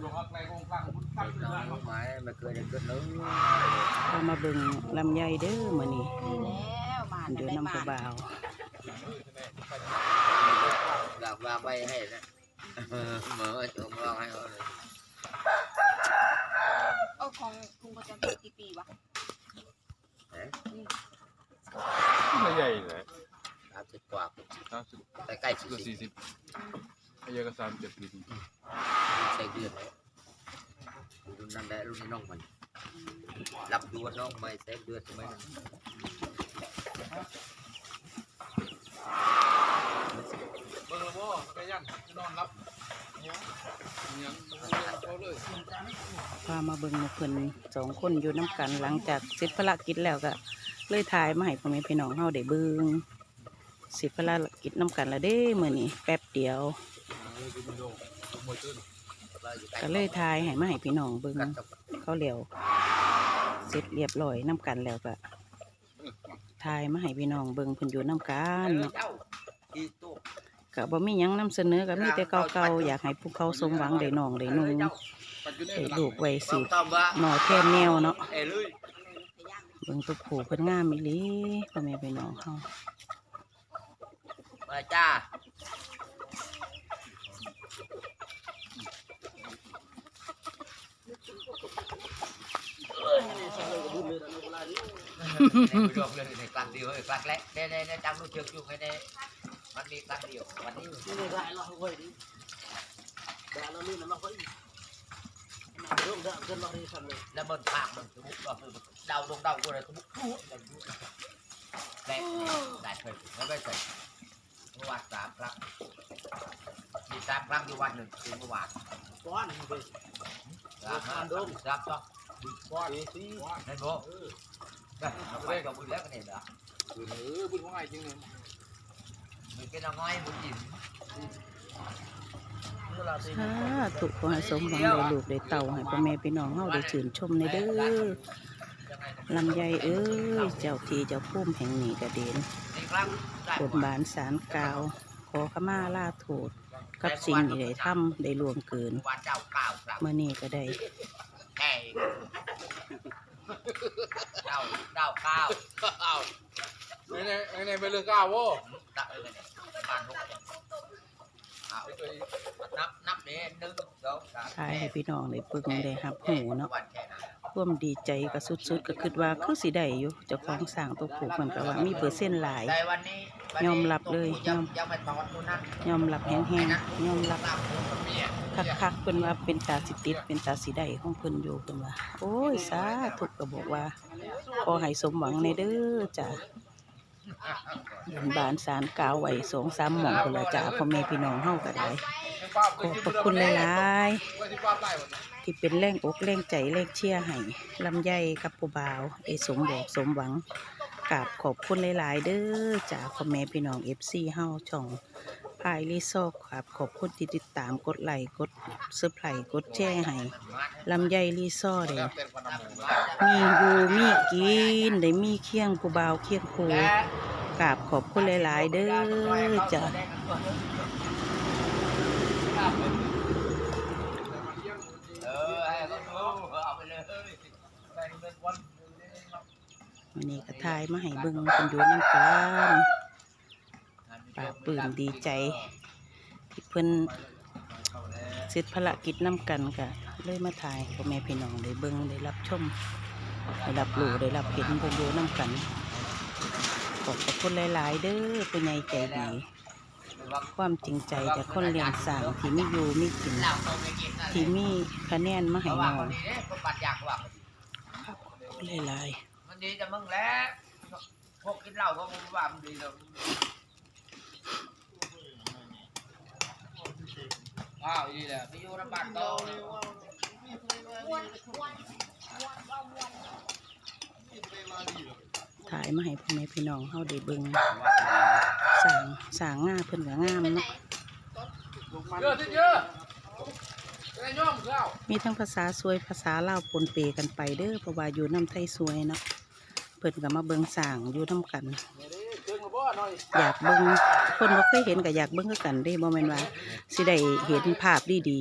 ไม้ไม่เคยได้ขึ้นเลยพามาเบิ่งลำไยเด้อมื้อนี้แล้วมาเดี๋ยวน้ำกระบาวหลับว่าไปให้นะเหมือนจงลองให้เขาเลยโอ้ของคุณประจำปีกี่ปีวะไม่ใหญ่เลยสามสิบกว่าสามสิบใกล้ใกล้สี่ก็สิสี่บสิบไอ้เหี้ยก็สามเจ็ดปี ใส่เดือนเลยรุ่นนั้นแหละรุ่นนี้น้องมันรับดูว่าน้องไม่ใส่เดือนทำไมนั่นเบิ่งแล้วบ่ไปยังนอนรับยังยังเขาเลยพามาเบิ่งหมู่เพิ่นสองคนอยู่น้ำกันหลังจากเสร็จภารกิจแล้วก็เลยถ่ายมาให้พ่อแม่พี่น้องเฮาได้เบิ่งเสร็จภารกิจน้ำกันแล้วเด้มื้อนี้แป๊บเดียวก็ เลยถ่ายให้มาให้พี่น้องเบิ่งเขาเร็วเสร็จเรียบร้อยน้ำกันแล้วก็ถ่ายมาให้พี่น้องเบิ่งเพิ่นอยู่น้ำกันเนาะก็บ่มีหยังนำเสนอก็มีแต่เก่าๆอยากให้พวกเขาสมหวังได้น้องได้นุ่งได้ลูกไว้สืบตอบว่าหน่อแทนแนวเนาะเบิ่งตัวผู้เพิ่นงามอีหลีพ่อแม่พี่น้องเฮามาจ้า ในรวมเลยในกลางเดียวกลางแรกในในในจังรู้เชือกอยู่ในมันมีกลางเดียววันนี้แล้วมันภาคมันสมมติว่าเดาลงเดาตัวอะไรสมมติทุกอย่างทุกแรกได้เคยไม่ได้ใส่เมื่อวานสามครั้งมีสามครั้งอยู่วันหนึ่งคือเมื่อวานสามห้าสามสามสองในโบได้ เราไปกับบุญแล้วกันเห็นเหรอเออบุญของไอ้จริงเลยมีกินน้อยบุญจิ๋มสาธุขอให้สมหวังได้ลูกได้เต่าให้พ่อแม่พี่น้องเฮาได้ชื่นชมในเด้อลำไยเอ้ยเจ้าทีเจ้าภูมิแห่งนี้ก็เด่นกดบนบานสารกาว ขอขมาล่าโทษกับสิ่งที่ได้ทำได้ล่วงเกินวันเจ้าก้าครั้งเมื่อนี้ก็ได้ เจ้าเจ้าเก้าอ้าวไอ้เนี่ยไอ้เนี่ยเป็นเรื่องก้าวโว้ตักเอ้ยเนี่ยบ้านนกเนี่ยเอานับนับเนี่ยหนึ่งสองสามทายให้พี่น้องได้ปึงได้รับหูเนาะ วันแค่นั้น ความดีใจก็สุดๆ ก็คิดว่าคือสิได้อยู่เจ้าของสร้างตัวผูกมันก็ว่ามีเปอร์เซ็นต์หลาย แต่วันนี้วันนี้ยอมรับเลยยังยอม ยังไม่ถอนตัวนั้นยอมรับแห้งๆยอมรับรับตัวเมีย คักๆเพิ่นว่าเป็นตาสิติดเป็นตาสิได้ของเพิ่นอยู่เพิ่นว่า โอ้ยสาธุก็บอกว่าขอให้สมหวังในเด้อจ้ะบนบานสารกาวไว้สองสามหม่องพุ่นละจ้ะพ่อแม่พี่น้องเฮาก็ได้ขอบพระคุณหลายไว้ที่ป้าใต้หมดๆที่เป็นแรงอกแรงใจแรงเชียร์ให้ลำไยกับผู้บ่าวไอ้สมบอกสมหวังกราบขอบคุณหลาย ๆ เด้อจ้ะพ่อแม่พี่น้อง FC เฮาช่อง พายรีซอกครับ ขอบคุณที่ติดตามกดไลค์กดเซอร์ไพรส์กดแชร์ให้ลำไยรีซอเด้มือมีอยู่มีกินได้มีเคียงผู้บ่าเคียงคูกราบขอบคุณหลาย ๆ เด้อจ้ะเออให้เขาวันวันนี้ก็ทายมาให้เบิ่งกันอยู่น้ำกัน ปลาปื้มดีใจ ที่เพิ่นเสร็จภารกิจน้ำกันก็เลยมาถ่ายพ่อแม่พี่น้องได้เบิ่งได้รับชมได้รับรู้ได้รับเห็นเพิ่นอยู่น้ำกันขอบคุณหลายๆ เด้อผู้ใหญ่ใจดีความจริงใจจากคนเลี้ยงสางที่มีอยู่มีกินเราต้องไปกินนที่มีคะแนนมาให้เราะน้ว่าองคนนี้เนี่ยคนบัตรอยากว่าขอบหลายมันดีแต่มึงแล้วพวกกินเหล้าก็มึงว่ามันดีแล้ว อ้าวดีแหละไปอยู่น้ำบ้านโตเลยถ่ายมาให้พ่อแม่พี่น้องเฮาได้เบิ่งสร้างสร้างงาเพิ่นก็งามเนาะเยอะที่เยอะได้ย่อมข้าวมีทั้งภาษาสวยภาษาลาวปนเปกันไปเด้อเพราะว่าอยู่น้ำไทยสวยเนาะเพิ่นก็มาเบิ่งสร้างอยู่นํกันเกินกับบ่หน่ อยากเบิ่งคนบ่เคยเห็นก็อยากเบิ่งคือกันเด้บ่แม่นว่าสิได้เห็นภาพดี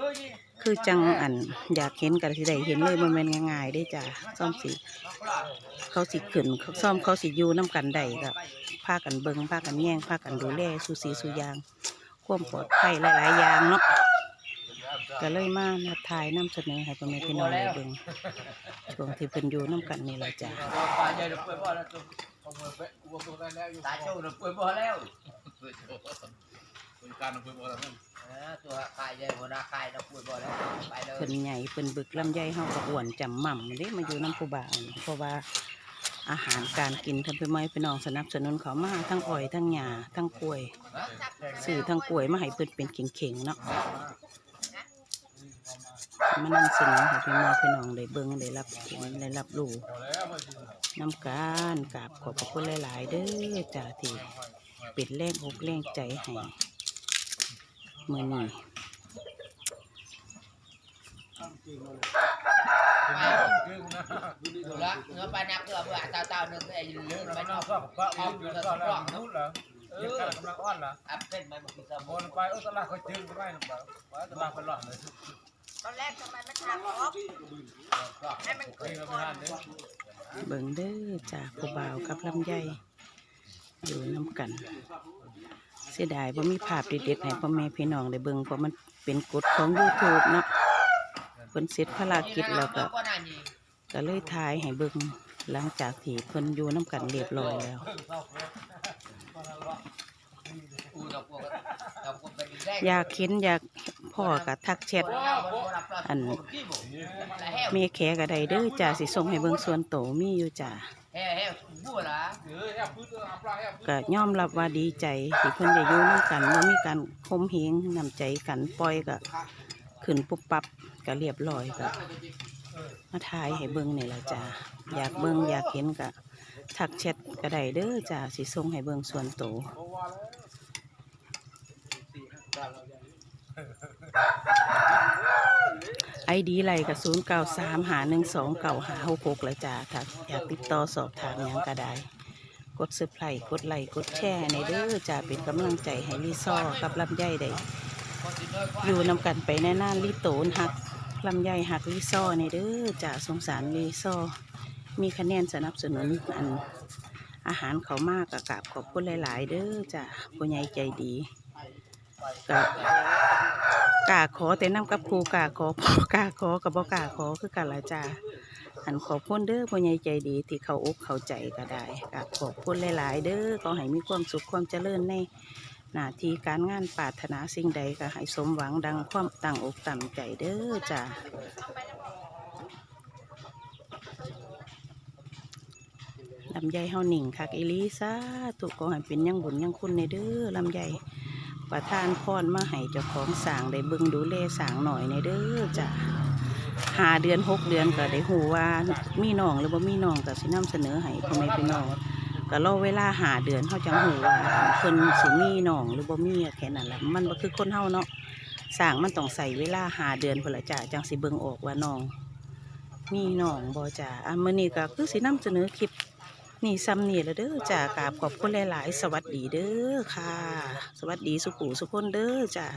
ๆคือจังอันอยากเห็นกันสิได้เห็นเลยมันแม่นง่ายๆได้จ้ะซ่อมสิเขาสิขึ้นเขาซ่อมเขาสิอยู่น้กันได้กับพากันเบิ้งพากันแย่งพากันดูแลสุสีสุยาง ความปลอดภัยหลายๆอย่างเนาะ ก็เลยมามาถ่ายนำเสนอให้พ่อแม่พี่น้องได้เบิ่งช่วงที่เพิ่นอยู่น้กันนี่แหละจ้ะปลาใหญ่เราเปื่อยบ่แล้วตัวเอามือไปกูบอกตัวได้แล้วอยู่ตาโจ้เราเปื่อยบ่แล้วบริการเอาไปหมดแล้วนั่นเออตัวคายใหญ่หัวหน้าคายเราเปื่อยบ่แล้วไปเลยเพิ่นใหญ่เพิ่นบึกลำไยเฮาก็อ้วนจำหม่ำเด้มาอยู่น้ำผู้บ่าวนี่เพราะว่าอาหารการกินทำไปไม้พี่น้องสนับสนุนเขามาทั้งอ้อยทั้งหญ้าทั้งกล้วยซื้อทั้งกล้วยมาให้เพิ่นเป็นเข่งๆเนาะ มานำเสนอให้พี่น้องพี่น้องได้เบิ่งได้รับเห็นได้รับรู้น้ำการกราบขอบพระคุณหลาย ๆ เด้อจ้าที่เป็นแรงอกแรงใจให้มื้อนี้เนื้อปลานักเนื้อเบื่อเต่าเต่าเนื้อไอ้เลือดไปนอกก็ก็ยืนก็แล้วพูดเหรอเออกำลังอ้อนเหรออัพเป็นมันคือสมบบูรนณ์ไปออตลาดเขาจึงไม่หรอกว่าตลาดเป็นหล่อเลย ตอนแรกทำไมไม่ทำหรอกให้มันเกิดก่อนเบิ่งเด้อจ้าผู้บ่าวกับลำไยอยู่น้ำกัน เสียดายว่ามีภาพเด็ดๆให้พ่อแม่พี่น้องได้เบิ่งเพราะมันเป็นกฎของ YouTube เนาะเพิ่นเสร็จภารกิจแล้วก็ก็เลยถ่ายให้เบิ่งหลังจากที่เพิ่นอยู่น้ำกันเรียบร้อยแล้วอูเราพวกเราพวกเป็นแรกอยากเห็นอยาก พ่อกับทักแชทอันเมแขก็ไดเด้อจ้าสิส่งให้เบิ่งส่วนโตมีอยู่จ้าแห่แห่บัวละเออแอบพื้นเอออัปลาก็ยอมรับว่าดีใจที่เพิ่นได้อยู่นกันบ่ามีการคมเหงนำใจกันปล่อยก็ขึ้นปุ๊บปั๊บก็เรียบร้อยก็มาถ่ายให้เบิ่งนี่ละจ้าอยากเบิ่งอยากเห็นก็ทักแชทก็ได้เด้อจ้าสิส่งให้เบิ่งส่วนโตว เพราะว่าแล้วไอดีไลก็ศูนย์เก้าสามหาหนึ่งสองเก้าหาหกหกเลยจ้าถ้าอยากติดต่อสอบถามยังก็ได้ กดซับไลค์กดไลค์กดแชร์ในเด้อจ้าเป็นกำลังใจให้ลีซอกับลำไยได้อยู่นำกันไปแน่นานลีโตนหักลำไยหักลีซอในเด้อจ้าสงสารลีซอมีคะแนนสนับสนุนอันอาหารเขามากกะกราบขอบคุณหลาย ๆ เด้อจ้าผู้ใหญ่ใจดีกับ กาขอแต่นำกับครูกาขอพ่อกาขอกับบ่กาขอคือกันละจ้าอันขอบคุณเด้อพ่อใหญ่ใจดีที่เขาอกเข้าใจก็ได้กาขอบคุณหลาย ๆ เด้อขอให้มีความสุขความเจริญในหน้าที่การงานปรารถนาสิ่งใดก็ให้สมหวังดังความตั้งอกตั้งใจเด้อจ้าลำไยเฮาหนิงคักอีหลีซาตุกขอให้เป็นยังบุญยังคุณในเด้อลำไย ประทานพรมาให้เจ้าของสางได้เบิ่งดูแลสางหน่อยในเด้อจ้ะหาเดือนหกเดือนก็ได้หูว่ามีน้องหรือบ่มีน้องก็สินำเสนอให้พ่อแม่พี่น้องก็รอเวลาหาเดือนเขาจังหูว่าเพิ่นสิมีน้องหรือบ่มีแค่นั้นแหละมันบ่คือคนเฮาเนาะสางมันต้องใส่เวลาหาเดือนพุ่นละจ้ะจังสิเบิ่งออกว่าน้องมีน้องบ่จ้ะอะมื้อนี้ก็คือสินำเสนอคลิป นี่ซ้ำนี่ละเด้อจ้ากราบขอบคุณหลาย ๆ สวัสดีเด้อค่ะ สวัสดีสุขุสุขคนเด้อจ้า